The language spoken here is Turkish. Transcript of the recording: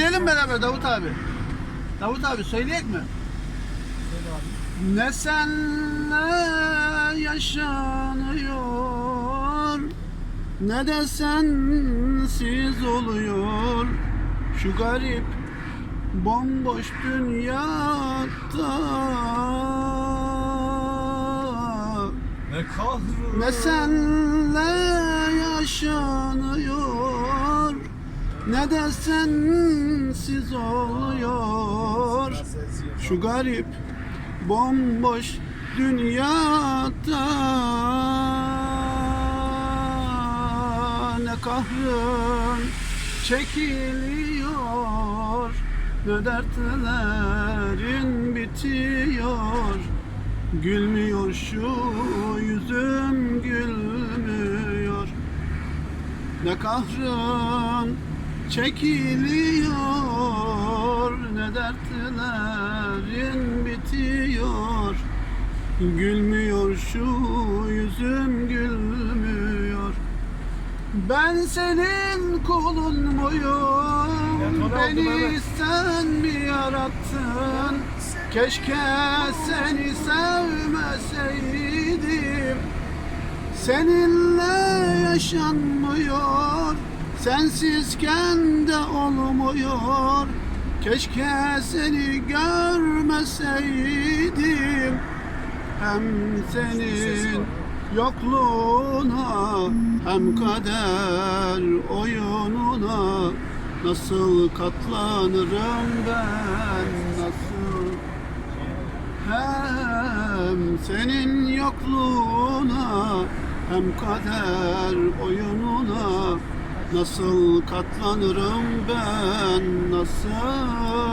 Söyleyelim beraber Davut abi. Davut abi söyleyek mi? Ne senle yaşanıyor Ne de sensiz oluyor Şu garip bomboş dünyada Ne kahrı. Ne senle yaşanıyor Ne de sensiz oluyor? Şu garip bomboş dünyada Ne kahrın çekiliyor? Ne dertlerin bitiyor? Gülmüyor şu yüzüm gülmüyor. Ne kahrım çekiliyor Ne dertlerin bitiyor Gülmüyor şu yüzüm gülmüyor Ben senin kulun muyum? Beni sen mi yarattın? Keşke seni sevmeseydim Seninle yaşanmıyor Sensizken de olmuyor. Keşke seni görmeseydim. Hem senin yokluğuna Hem kader oyununa. Nasıl katlanırım ben nasıl? Hem senin yokluğuna hem kader oyununa nasıl katlanırım ben nasıl